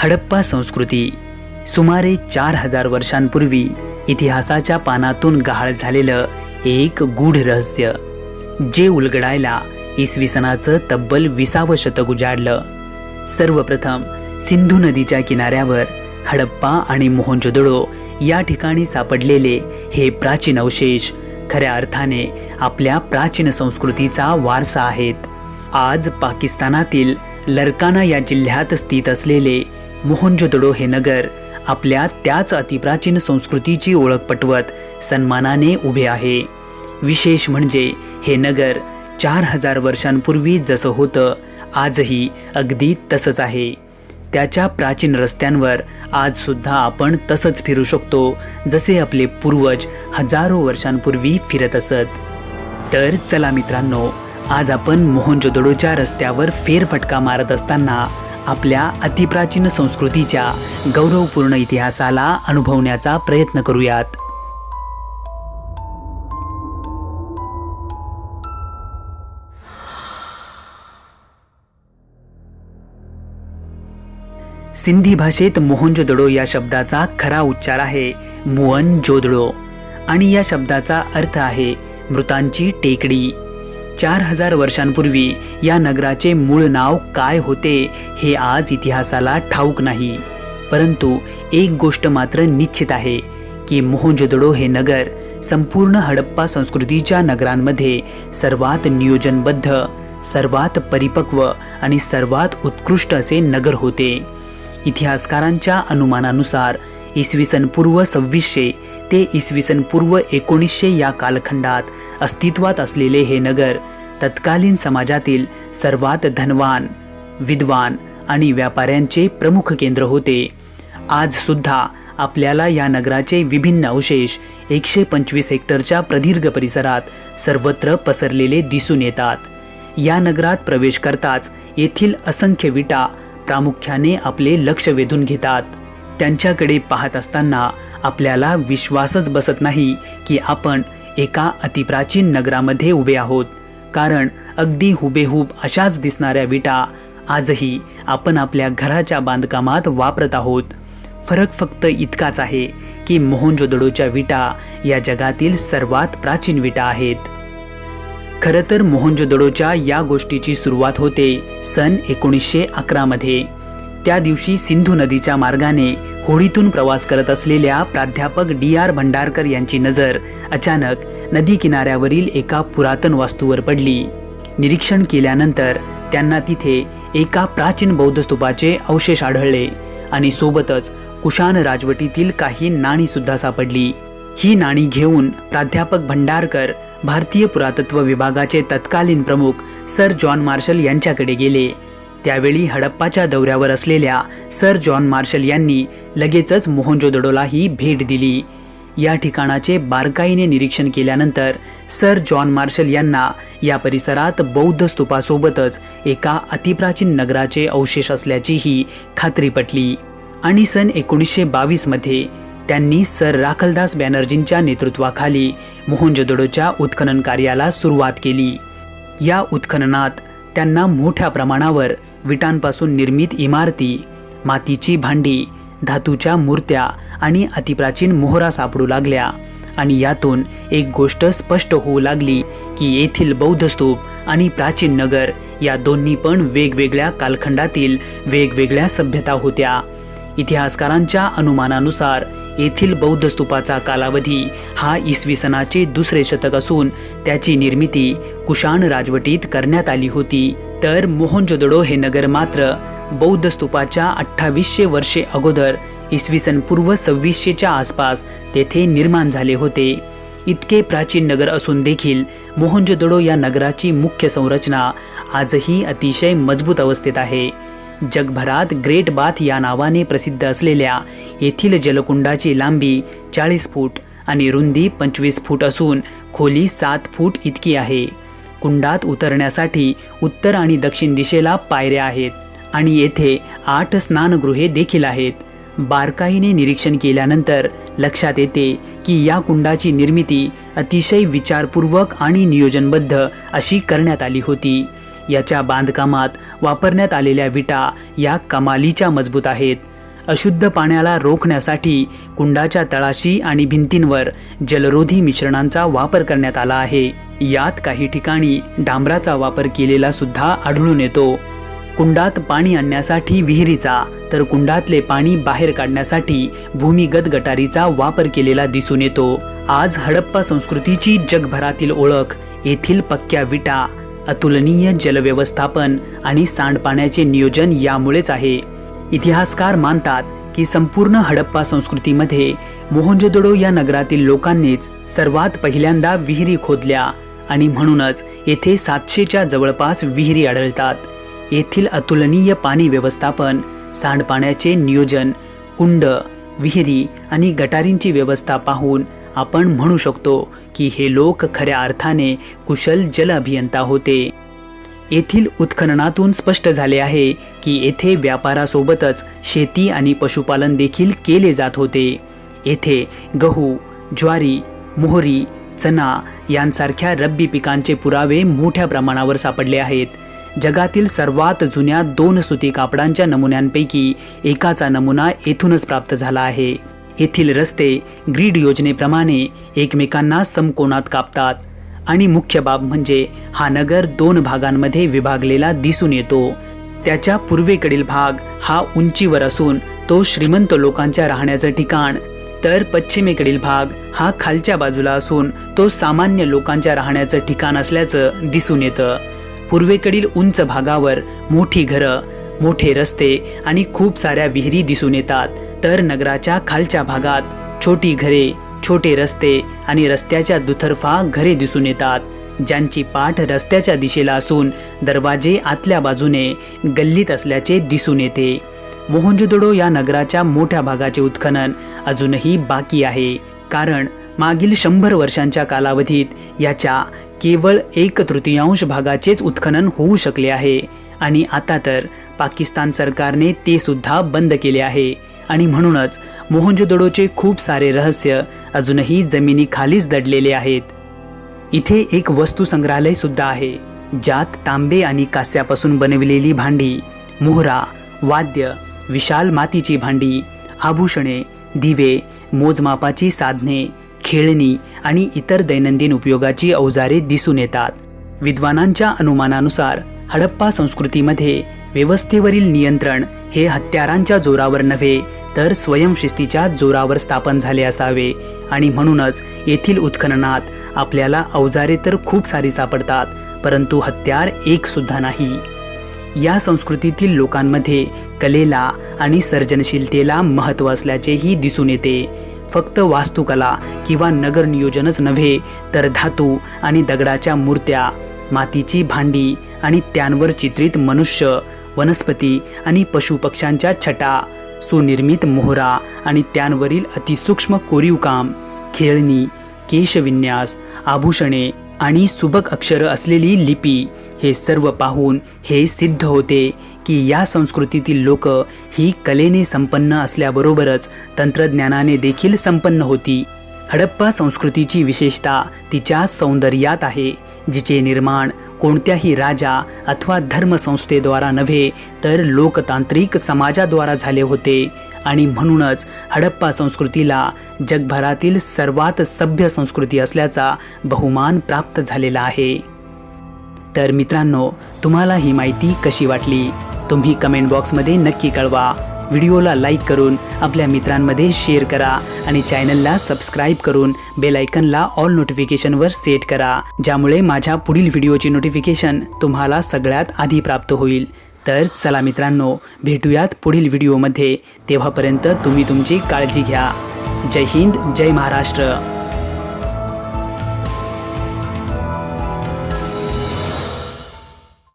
हडप्पा संस्कृती. सुमारे चार हजार वर्षांपूर्वी इतिहासाच्या पानातून गहाळ झालेलं एक गूढ रहस्य जे उलगडायला इसवी सनाचं तब्बल विसावं शतक उजाडलं. सर्वप्रथम सिंधू नदीच्या किनाऱ्यावर हडप्पा आणि मोहनजोदडो या ठिकाणी सापडलेले हे प्राचीन अवशेष खऱ्या अर्थाने आपल्या प्राचीन संस्कृतीचा वारसा आहेत. आज पाकिस्तानातील लरकाना या जिल्ह्यात स्थित असलेले मोहनजोदडो हे नगर आपल्या त्याच अतिप्राचीन संस्कृतीची ओळख पटवत सन्मानाने उभे आहे. विशेष म्हणजे हे नगर चार हजार वर्षांपूर्वी जसं होतं आजही अगदी तसंच आहे. त्याच्या प्राचीन रस्त्यांवर आज सुद्धा आपण तसंच फिरू शकतो जसे आपले पूर्वज हजारो वर्षांपूर्वी फिरत असत. तर चला मित्रांनो आज आपण मोहनजोदडोच्या रस्त्यावर फेरफटका मारत असताना आपल्या अतिप्राचीन संस्कृतीच्या गौरवपूर्ण इतिहासाला अनुभवण्याचा प्रयत्न करूयात. सिंधी भाषेत मोहनजोदडो या शब्दाचा खरा उच्चार आहे मोहन जोदडो आणि या शब्दाचा अर्थ आहे मृतांची टेकडी. चार हजार वर्षांपूर्वी या नगराचे मूळ नाव काय होते हे आज इतिहासाला ठाऊक नाही. परंतु एक गोष्ट मात्र निश्चित आहे की मोहनजोदडो हे नगर संपूर्ण हडप्पा संस्कृतीच्या नगरांमध्ये सर्वात नियोजनबद्ध सर्वात परिपक्व आणि सर्वात उत्कृष्ट असे नगर होते. इतिहासकारांच्या अनुमानानुसार इसवी सन पूर्व सव्वीसशे ते इसवी सन पूर्व एकोणीसशे या कालखंडात अस्तित्वात असलेले हे नगर तत्कालीन समाजातील सर्वात धनवान विद्वान आणि व्यापाऱ्यांचे प्रमुख केंद्र होते. आज सुद्धा आपल्याला या नगराचे विभिन्न अवशेष एकशे पंचवीस हेक्टरच्या प्रदीर्घ परिसरात सर्वत्र पसरलेले दिसून येतात. या नगरात प्रवेश करताच येथील असंख्य विटा प्रामुख्याने आपले लक्ष वेधून घेतात. त्यांच्याकडे पाहत असताना आपल्याला विश्वासच बसत नाही की आपण एका अतिप्राचीन नगरामध्ये उभे आहोत. कारण अगदी हुबेहूब अशाच दिसणाऱ्या विटा आजही आपण आपल्या घराच्या बांधकामात वापरत आहोत. फरक फक्त इतकाच आहे की मोहनजोदडोच्या विटा या जगातील सर्वात प्राचीन विटा आहेत. खरं तर मोहनजोदडोच्या या गोष्टीची सुरुवात होते सन एकोणीसशे अकरामध्ये त्या दिवशी सिंधू नदीच्या मार्गाने होडीतून प्रवास करत असलेल्या प्राध्यापक डी आर भंडारकर यांची नजर अचानक नदी किनाऱ्यावरील एका पुरातन वास्तूवर पडली. निरीक्षण केल्यानंतर त्यांना तिथे एका प्राचीन बौद्ध स्तूपाचे अवशेष आढळले आणि सोबतच कुशाण राजवटीतील काही नाणी सुद्धा सापडली. ही नाणी घेऊन प्राध्यापक भंडारकर भारतीय पुरातत्व विभागाचे तत्कालीन प्रमुख सर जॉन मार्शल यांच्याकडे गेले. त्यावेळी हडप्पाच्या दौऱ्यावर असलेल्या सर जॉन मार्शल यांनी लगेचच मोहनजोदडोलाही भेट दिली. या ठिकाणाचे बारकाईने निरीक्षण केल्यानंतर सर जॉन मार्शल यांना या परिसरात बौद्ध स्तूपासोबतच एका अतिप्राचीन नगराचे अवशेष असल्याचीही खात्री पटली. आणि सन एकोणीसशे बावीसमध्ये त्यांनी सर राखलदास बॅनर्जींच्या नेतृत्वाखाली मोहनजोदडोच्या उत्खनन कार्याला सुरुवात केली. या उत्खननात त्यांना मोठ्या प्रमाणावर विटांपासून निर्मित इमारती मातीची भांडी धातूच्या मूर्त्या आणि अतिप्राचीन मोहरा सापडू लागल्या. आणि यातून एक गोष्ट स्पष्ट होऊ लागली की येथील बौद्ध स्तूप आणि प्राचीन नगर या दोन्ही पण वेगवेगळ्या कालखंडातील वेगवेगळ्या सभ्यता होत्या. इतिहासकारांच्या अनुमानानुसार येथील बौद्ध स्तूपाचा कालावधी हा इसवी सनाचे दुसरे शतक असून त्याची निर्मिती कुशाण राजवटीत करण्यात आली होती. तर मोहनजोदडो हे नगर मात्र बौद्ध स्तूपाच्या अठ्ठावीसशे वर्षे अगोदर इसवी सन पूर्व सव्वीसशेच्या आसपास तेथे निर्माण झाले होते. इतके प्राचीन नगर असून देखील मोहनजोदडो या नगराची मुख्य संरचना आजही अतिशय मजबूत अवस्थेत आहे. जगभरात ग्रेट बाथ या नावाने प्रसिद्ध असलेल्या येथील जलकुंडाची लांबी चाळीस फूट आणि रुंदी पंचवीस फूट असून खोली सात फूट इतकी आहे. कुंडात उतरण्यासाठी उत्तर आणि दक्षिण दिशेला पायऱ्या आहेत आणि येथे आठ स्नानगृहे देखील आहेत. बारकाईने निरीक्षण केल्यानंतर लक्षात येते की या कुंडाची निर्मिती अतिशय विचारपूर्वक आणि नियोजनबद्ध अशी करण्यात आली होती. याच्या बांधकामात वापरण्यात आलेल्या विटा या कमालीच्या मजबूत आहेत. अशुद्ध पाण्याला रोखण्यासाठी कुंडाच्या तळाशी आणि भिंतींवर जलरोधी मिश्रणांचा वापर करण्यात आला आहे. यात काही ठिकाणी डांबराचा वापर केलेला सुद्धा आढळून येतो. कुंडात पाणी आणण्यासाठी विहिरीचा तर कुंडातले पाणी बाहेर काढण्यासाठी भूमिगत गटारीचा वापर केलेला दिसून येतो. आज हडप्पा संस्कृतीची जगभरातील ओळख येथील पक्क्या विटा अतुलनीय जलव्यवस्थापन आणि सांडपाण्याचे नियोजन यामुळेच आहे. इतिहासकार मानतात की संपूर्ण हडप्पा संस्कृतीमध्ये मोहनजोदडो या नगरातील लोकांनीच सर्वात पहिल्यांदा विहिरी खोदल्या आणि म्हणूनच येथे सातशेच्या जवळपास विहिरी आढळतात. येथील अतुलनीय पाणी व्यवस्थापन सांडपाण्याचे नियोजन कुंड विहिरी आणि गटारींची व्यवस्था पाहून आपण म्हणू शकतो की हे लोक खऱ्या अर्थाने कुशल जल अभियंता होते. येथील उत्खननातून स्पष्ट झाले आहे की येथे व्यापारासोबतच शेती आणि पशुपालन देखील केले जात होते. येथे गहू ज्वारी मोहरी चना यांसारख्या रब्बी पिकांचे पुरावे मोठ्या प्रमाणावर सापडले आहेत. जगातील सर्वात जुन्या दोन सुती कापडांच्या नमुन्यांपैकी एकाचा नमुना येथूनच प्राप्त झाला आहे. येथील रस्ते ग्रीड योजनेप्रमाणे एकमेकांना समकोनात कापतात. आणि मुख्य बाब म्हणजे हा नगर दोन भागांमध्ये विभागलेला दिसून येतो. त्याच्या पूर्वेकडील भाग हा उंचीवर असून तो श्रीमंत लोकांच्या राहण्याचं ठिकाण. तर पश्चिमेकडील भाग हा खालच्या बाजूला असून तो सामान्य लोकांच्या राहण्याचं ठिकाण असल्याचं दिसून येतं. पूर्वेकडील उंच भागावर मोठी घरं मोठे रस्ते आणि खूप साऱ्या विहिरी दिसून येतात. तर नगराच्या खालच्या भागात छोटी घरे छोटे रस्ते आणि रस्त्याच्या दुतर्फा घरे दिसून येतात. ज्यांची पाठ रस्त्याच्या दिशेला असून दरवाजे आतल्या बाजूने गल्लीत असल्याचे दिसून येते. मोहनजोदडो या नगराच्या मोठ्या भागाचे उत्खनन अजूनही बाकी आहे. कारण मागील शंभर वर्षांच्या कालावधीत याच्या केवळ एक तृतीयांश भागाचेच उत्खनन होऊ शकले आहे. आणि आता तर पाकिस्तान सरकारने ते सुद्धा बंद केले आहे. आणि म्हणूनच मोहनजोदडोचे खूप सारे रहस्य अजूनही जमिनीखालीच दडलेले आहेत. इथे एक वस्तू संग्रहालय सुद्धा आहे ज्यात तांबे आणि कास्यापासून बनविलेली भांडी मोहरा वाद्य विशाल मातीची भांडी आभूषणे दिवे मोजमापाची साधने खेळणी आणि इतर दैनंदिन उपयोगाची अवजारे दिसून येतात. विद्वानांच्या अनुमानानुसार हडप्पा संस्कृतीमध्ये व्यवस्थेवरील नियंत्रण हे हत्यारांच्या जोरावर नव्हे तर स्वयंशिस्तीच्या जोरावर स्थापन झाले असावे. आणि म्हणूनच येथील उत्खननात आपल्याला अवजारे तर खूप सारी सापडतात परंतु हत्यार एक सुद्धा नाही. या संस्कृतीतील लोकांमध्ये कलेला आणि सर्जनशीलतेला महत्त्व असल्याचेही दिसून येते. फक्त वास्तुकला किंवा नगर नियोजनच नव्हे तर धातू आणि दगडाच्या मूर्त्या मातीची भांडी आणि त्यांवर चित्रित मनुष्य वनस्पती आणि पशुपक्ष्यांच्या छटा सुनिर्मित मोहरा आणि त्यांवरील अतिसूक्ष्म कोरीवकाम खेळणी केशविन्यास आभूषणे आणि सुबक अक्षरं असलेली लिपी हे सर्व पाहून हे सिद्ध होते की या संस्कृतीतील लोक ही कलेने संपन्न असल्याबरोबरच तंत्रज्ञानाने देखील संपन्न होती. हडप्पा संस्कृतीची विशेषता तिच्या सौंदर्यात आहे जिचे निर्माण कोणत्याही राजा अथवा धर्मसंस्थेद्वारा नव्हे तर लोकतांत्रिक समाजाद्वारा झाले होते. आणि म्हणूनच हडप्पा संस्कृतीला जगभरातील सर्वात सभ्य संस्कृती असल्याचा बहुमान प्राप्त झालेला आहे. तर मित्रांनो तुम्हाला ही माहिती कशी वाटली? तुम्ही कमेंट बॉक्समध्ये नक्की कळवा. व्हिडिओला लाईक करून आपल्या मित्रांमध्ये शेअर करा आणि चॅनलला सबस्क्राईब करून बेलायकनला ऑल नोटिफिकेशनवर सेट करा ज्यामुळे माझ्या पुढील व्हिडिओची नोटिफिकेशन तुम्हाला सगळ्यात आधी प्राप्त होईल. तर चला मित्रांनो भेटूयात पुढील व्हिडिओमध्ये. तेव्हापर्यंत तुम्ही तुमची काळजी घ्या. जय हिंद जय महाराष्ट्र.